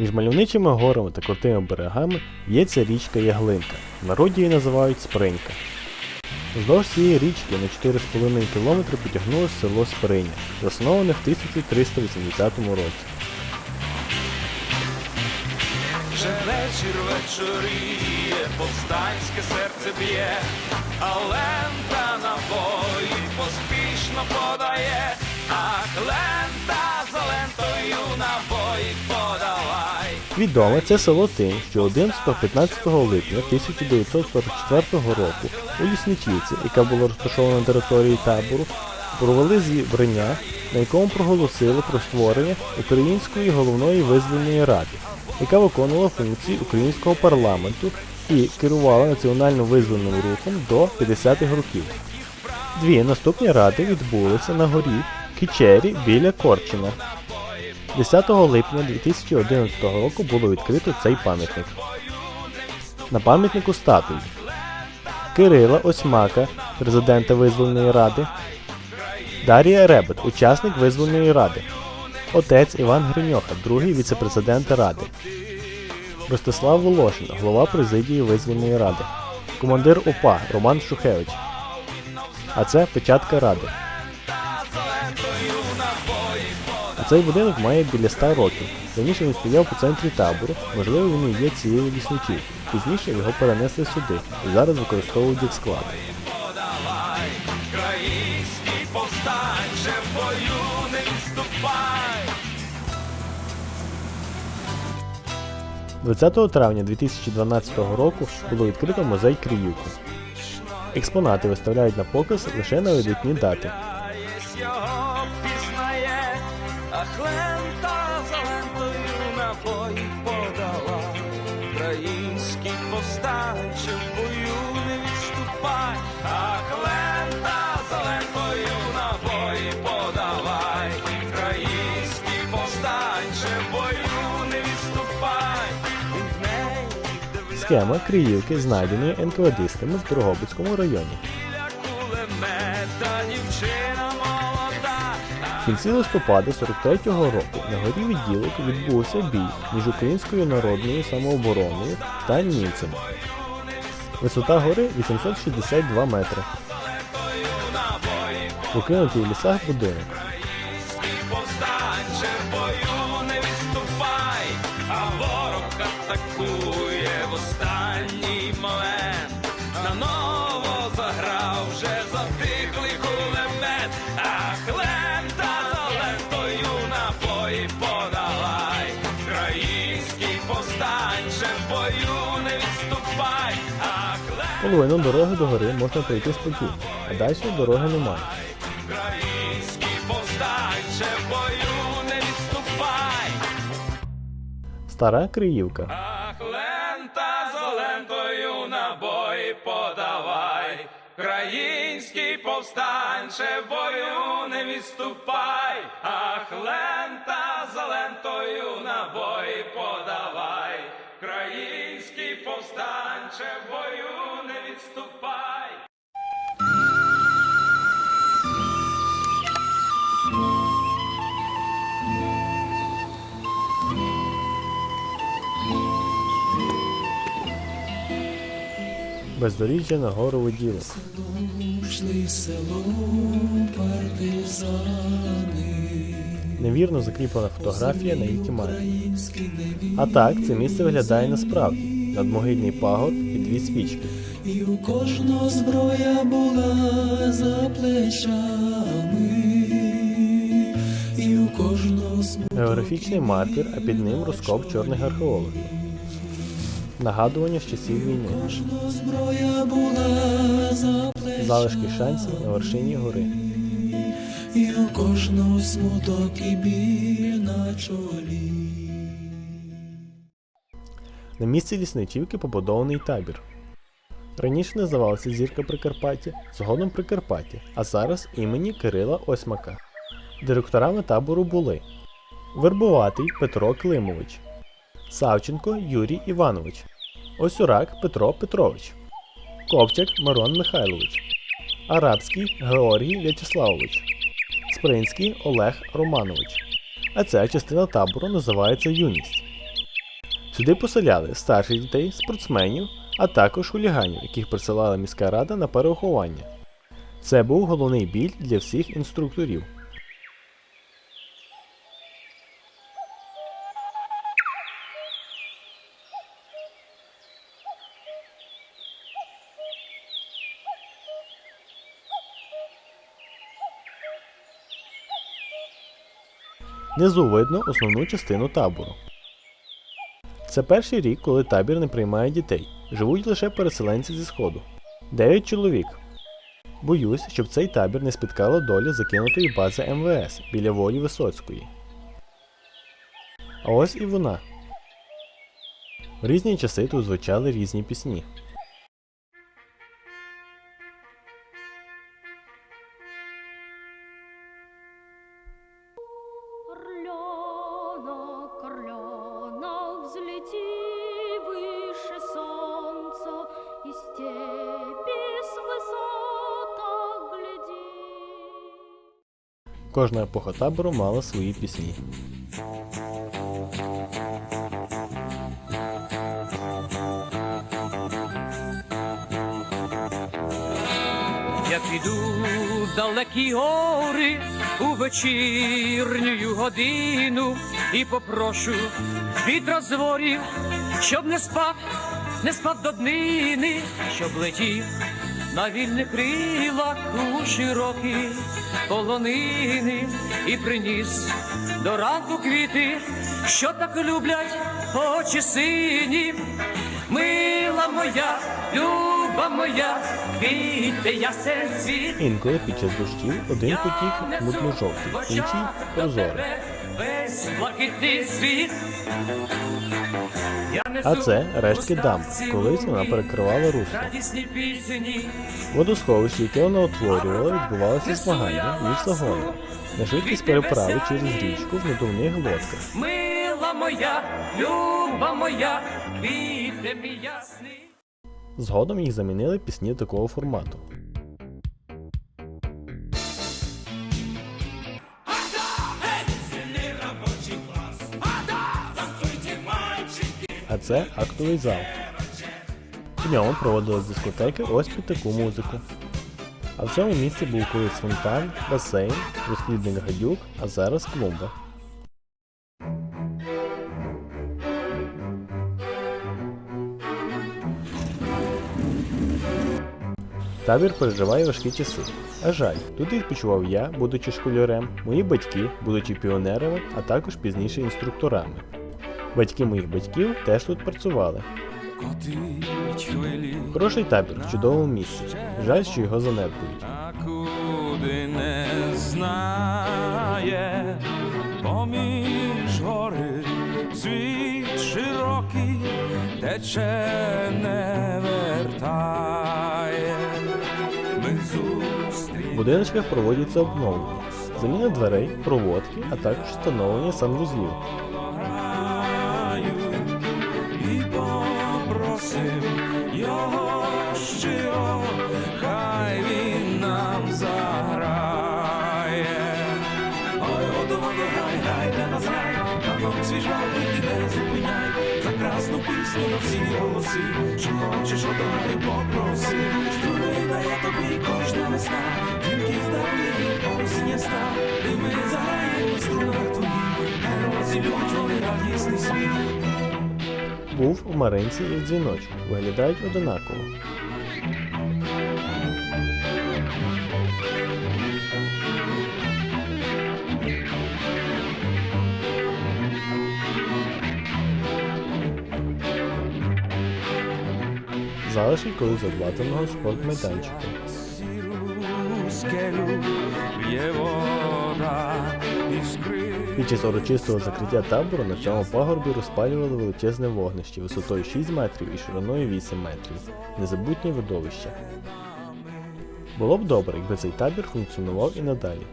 Між мальовничими горами та крутими берегами є ця річка Яглинка. В народі її називають Спринька. Вздовж цієї річки на 4,5 км потягнулося село Сприня, засноване в 1380 році. Вже вечір вечоріє, повстанське серце б'є, а лента набої поспішно подає, ах, лента Відоме це село тим, що 11-15 липня 1944 року у Лісничівці, яка була розташована на території табору, провели зібрання, на якому проголосили про створення Української головної визвольної ради, яка виконувала функції українського парламенту і керувала національно-визвольним рухом до 50-х років. Дві наступні ради відбулися на горі Кічері біля Корчина. 10 липня 2011 року було відкрито цей пам'ятник. На пам'ятнику статуї Кирила Осьмака, президента Визвольної ради, Дар'я Ребет, учасник Визвольної ради, отець Іван Гриньоха, другий віце-президент Ради, Ростислав Волошин, голова президії Визвольної ради, командир УПА Роман Шухевич. А це печатка Ради. Цей будинок має біля 100 років. Раніше він стояв по центрі табору, можливо, він і є цією лісничівкою. Пізніше його перенесли сюди і зараз використовують як склад. 20 травня 2012 року було відкрито музей Криївки. Експонати виставляють на показ лише на видатні дати. В бою не відступай, ах лента за лентою набої подавай. Український повстанче в бою не відступай. Схема Криївки знайдені НКВДистами в Дрогобицькому районі. біля кулемета дівчина. В кінці листопада 43-го року на горі відділок відбувся бій між українською народною самообороною та німцями. Висота гори 862 метри. Покинутий в лісах будинок. Половину дороги до гори можна пройти спокійно, а далі дороги немає. Український повстанче бою не відступай. Стара Криївка. Ах, лента за лентою набої подавай. Український повстанче бою не відступай. Ах, лента за лентою набої подавай. Український повстанче бою Бездоріжжя на гору партизани, Невірно закріплена фотографія на українські неві, А так це місце виглядає насправді. Надмогильний пагорб і дві свічки. і у кожного зброя була за плечами, і у кожного Географічний маркер, а під ним розкоп чорних археологів. Нагадування з часів війни. Залишки шансів на вершині гори. і у кожного смуток і біль на чолі. На місці лісничівки побудований табір. Раніше називався Зірка Прикарпаття, згодом Прикарпаття, а зараз імені Кирила Осьмака. Директорами табору були Вербуватий Петро Климович, Савченко Юрій Іванович, Осюрак Петро Петрович, Ковчак Мирон Михайлович, Арабський Георгій В'ячеславович, Спринський Олег Романович. А ця частина табору називається Юність. Сюди поселяли старших дітей, спортсменів, а також хуліганів, яких присилала міська рада на переховання. Це був головний біль для всіх інструкторів. Внизу видно основну частину табору. Це перший рік, коли табір не приймає дітей. Живуть лише переселенці зі сходу. Дев'ять чоловік. Боюсь, щоб цей табір не спіткала доля закинутої бази МВС біля волі Висоцької. А ось і вона. В різні часи тут звучали різні пісні. Кожна епоха табору мала свої пісні. Я піду в далекі гори у вечірню годину і попрошу вітра з ворів, щоб не спав, не спав до днини, щоб летів на вільних крилах у широкі полонини і приніс до ранку квіти, що так люблять очі сині. Мила моя, люба моя, квіти ясен світ. Інколи під час дощів один потік мутно-жовтий, інший прозорий. Весь блакитний світ. А це рештки ставці Колись вона перекривала русло. Водосховище, яке вона утворювала, відбувалося змагання між загонами на швидкість переправи через річку в надувних лодках. мила моя, люба моя, квіти мій ясний. Згодом їх замінили пісні такого формату. Це актовий зал. В ньому проводились дискотеки ось під таку музику. А в цьому місці був колись фонтан, басейн, розплідник гадюк, а зараз клумба. Табір переживає важкі часи. А жаль, тут відпочивав я, будучи школярем, мої батьки, будучи піонерами, а також пізніше інструкторами. Батьки моїх батьків теж тут працювали. Хороший табір в чудовому місці. Жаль, що його занедбують. куди не знає, поміж гори світ широкий, тече не вертає. В будиночках проводяться обновлення, заміна дверей, проводки, а також встановлення санвузлів. Попросив його щиро, хай він нам заграє. Ой, водоводу, гай, гай, де нас гай, нам свіжа ти не зупиняй, за красну пісню на всі голоси, що хочеш одари, попроси, струни дає тобі кожна весна, дзвінки здоров'я, осінь ясна, і ми заграємо в струнах твоїх, хай розілють вони радісний сміх. Був у Маринці і в дзвіночку, виглядають одинаково. Залишки колись обладнаного спортмайданчику. Під час урочистого закриття табору на цьому пагорбі розпалювали величезне вогнище висотою 6 метрів і шириною 8 метрів. Незабутнє видовище. Було б добре, якби цей табір функціонував і надалі.